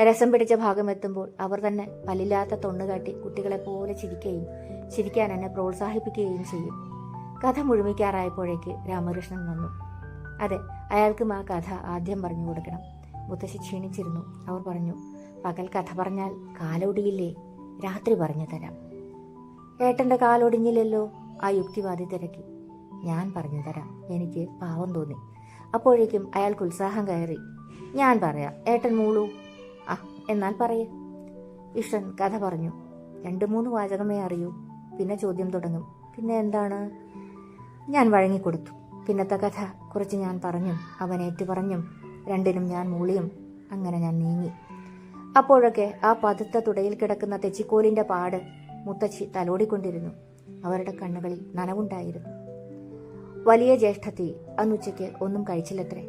രസം പിടിച്ച ഭാഗം എത്തുമ്പോൾ അവർ തന്നെ പല്ലില്ലാത്ത തൊണ്ണുകാട്ടി കുട്ടികളെ പോലെ ചിരിക്കുകയും ചിരിക്കാൻ എന്നെ പ്രോത്സാഹിപ്പിക്കുകയും ചെയ്യും. കഥ മുഴുമിക്കാറായപ്പോഴേക്ക് രാമകൃഷ്ണൻ വന്നു. അതെ അയാൾക്കും ആ കഥ ആദ്യം പറഞ്ഞു കൊടുക്കണം. മുത്തശ്ശി ക്ഷീണിച്ചിരുന്നു. അവർ പറഞ്ഞു പകൽ കഥ പറഞ്ഞാൽ കാലൊടിയില്ലേ രാത്രി പറഞ്ഞു തരാം. ഏട്ടന്റെ കാലൊടിഞ്ഞില്ലല്ലോ? ആ യുക്തിവാദി തിരക്കി. ഞാൻ പറഞ്ഞു തരാം. എനിക്ക് പാവം തോന്നി. അപ്പോഴേക്കും അയാൾക്ക് ഉത്സാഹം കയറി. ഞാൻ പറയാം. ഏട്ടൻ മൂളൂ. എന്നാൽ പറയേ. ഇഷ്ടൻ കഥ പറഞ്ഞു. രണ്ട് മൂന്ന് വാചകമേ അറിയൂ. പിന്നെ ചോദ്യം തുടങ്ങും. പിന്നെ എന്താണ്? ഞാൻ വഴങ്ങിക്കൊടുത്തു. പിന്നത്തെ കഥ കുറച്ച് ഞാൻ പറഞ്ഞും അവൻ ഏറ്റു പറഞ്ഞും രണ്ടിനും ഞാൻ മൂളിയും. അങ്ങനെ ഞാൻ നീങ്ങി. അപ്പോഴൊക്കെ ആ പതുത്ത തുടയിൽ കിടക്കുന്ന തെച്ചിക്കോലിന്റെ പാട് മുത്തച്ഛി തലോടിക്കൊണ്ടിരുന്നു. അവരുടെ കണ്ണുകളിൽ നനവുണ്ടായിരുന്നു. വലിയ ജ്യേഷ്ഠത്തി അന്നുച്ചയ്ക്ക് ഒന്നും കഴിച്ചില്ലത്രേ.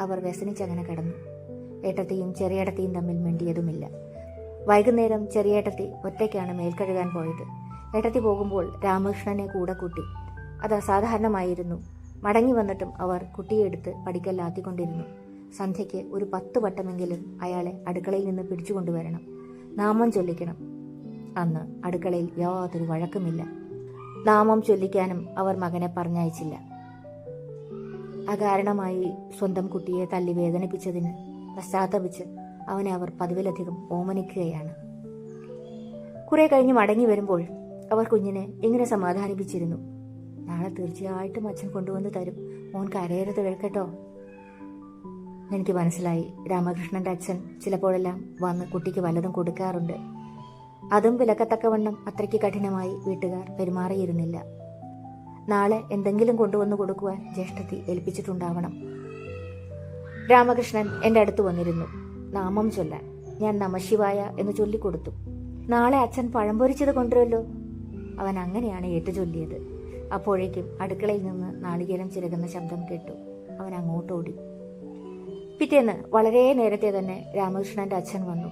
അവർ വ്യസനിച്ചങ്ങനെ കിടന്നു. ഏട്ടത്തിയും ചെറിയേട്ടത്തിയും തമ്മിൽ മിണ്ടിയതുമില്ല. വൈകുന്നേരം ചെറിയേട്ടത്തി ഒറ്റയ്ക്കാണ് മേൽക്കഴുകാൻ പോയത്. ഏട്ടത്തി പോകുമ്പോൾ രാമകൃഷ്ണനെ കൂടെ കൂട്ടി. അത് അസാധാരണമായിരുന്നു. മടങ്ങി വന്നിട്ടും അവർ കുട്ടിയെടുത്ത് പടിക്കല്ലാത്തിക്കൊണ്ടിരുന്നു. സന്ധ്യയ്ക്ക് ഒരു പത്ത് വട്ടമെങ്കിലും അയാളെ അടുക്കളയിൽ നിന്ന് പിടിച്ചുകൊണ്ടുവരണം. നാമം ചൊല്ലിക്കണം. അന്ന് അടുക്കളയിൽ യാതൊരു വഴക്കുമില്ല. നാമം ചൊല്ലിക്കാനും അവർ മകനെ പറഞ്ഞയച്ചില്ല. അകാരണമായി സ്വന്തം കുട്ടിയെ തല്ലി വേദനിപ്പിച്ചതിന് പശ്ചാത്തപിച്ച് അവനെ അവർ പതിവിലധികം ഓമനിക്കുകയാണ്. കുറെ കഴിഞ്ഞ് മടങ്ങി വരുമ്പോൾ അവർ കുഞ്ഞിനെ ഇങ്ങനെ സമാധാനിപ്പിച്ചിരുന്നു? നാളെ തീർച്ചയായിട്ടും അച്ഛൻ കൊണ്ടുവന്ന് തരും. മോൻ കരയരുത് കേൾക്കട്ടോ എനിക്ക് മനസ്സിലായി രാമകൃഷ്ണന്റെ അച്ഛൻ ചിലപ്പോഴെല്ലാം വന്ന് കുട്ടിക്ക് വല്ലതും കൊടുക്കാറുണ്ട്. അതും വിലക്കത്തക്കവണ്ണം അത്രയ്ക്ക് കഠിനമായി വീട്ടുകാർ പെരുമാറിയിരുന്നില്ല. നാളെ എന്തെങ്കിലും കൊണ്ടുവന്ന് കൊടുക്കുവാൻ ജ്യേഷ്ഠത്തി ഏൽപ്പിച്ചിട്ടുണ്ടാവണം. രാമകൃഷ്ണൻ എന്റെ അടുത്ത് വന്നിരുന്നു. നാമം ചൊല്ലാൻ. ഞാൻ നമശിവായ എന്ന് ചൊല്ലിക്കൊടുത്തു. നാളെ അച്ഛൻ പഴം പൊരിച്ചത് കൊണ്ടുവരുമല്ലോ? അവൻ അങ്ങനെയാണ് ഏറ്റു ചൊല്ലിയത് അപ്പോഴേക്കും അടുക്കളയിൽ നിന്ന് നാളികേരം ചിരകുന്ന ശബ്ദം കേട്ടു. അവൻ അങ്ങോട്ടോടി പിറ്റേന്ന് വളരെ നേരത്തെ തന്നെ രാമകൃഷ്ണന്റെ അച്ഛൻ വന്നു.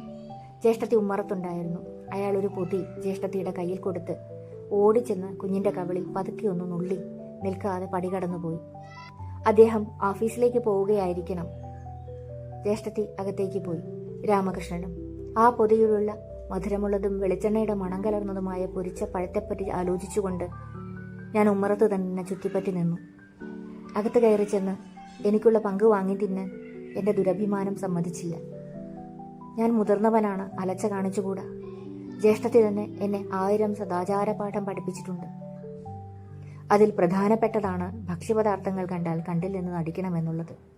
ജ്യേഷ്ഠത്തി ഉമ്മറത്തുണ്ടായിരുന്നു. അയാൾ ഒരു പൊതി ജ്യേഷ്ഠത്തിയുടെ കയ്യിൽ കൊടുത്ത് ഓടിച്ചെന്ന് കുഞ്ഞിന്റെ കവിളിൽ പതുക്കെ ഒന്ന് നുള്ളി നിൽക്കാതെ പടികടന്നുപോയി. അദ്ദേഹം ഓഫീസിലേക്ക് പോവുകയായിരിക്കണം. ജ്യേഷ്ഠത്തി അകത്തേക്ക് പോയി. രാമകൃഷ്ണനും ആ പൊതിയിലുള്ള മധുരമുള്ളതും വെളിച്ചെണ്ണയുടെ മണം കലർന്നതുമായ പൊരിച്ച പഴത്തെപ്പറ്റി ആലോചിച്ചുകൊണ്ട് ഞാൻ ഉമ്മറത്ത് തന്നെ ചുറ്റിപ്പറ്റി നിന്നു. അകത്ത് കയറി ചെന്ന് എനിക്കുള്ള പങ്ക് വാങ്ങി തിന്നാൻ എന്റെ ദുരഭിമാനം സമ്മതിച്ചില്ല. ഞാൻ മുതിർന്നവനാണ് അലച്ച കാണിച്ചുകൂടാ. ജ്യേഷ്ഠത്തിൽ തന്നെ എന്നെ ആയിരം സദാചാര പാഠം പഠിപ്പിച്ചിട്ടുണ്ട്. അതിൽ പ്രധാനപ്പെട്ടതാണ് ഭക്ഷ്യപദാർത്ഥങ്ങൾ കണ്ടാൽ കണ്ടിൽ നിന്ന് നടിക്കണമെന്നുള്ളത്.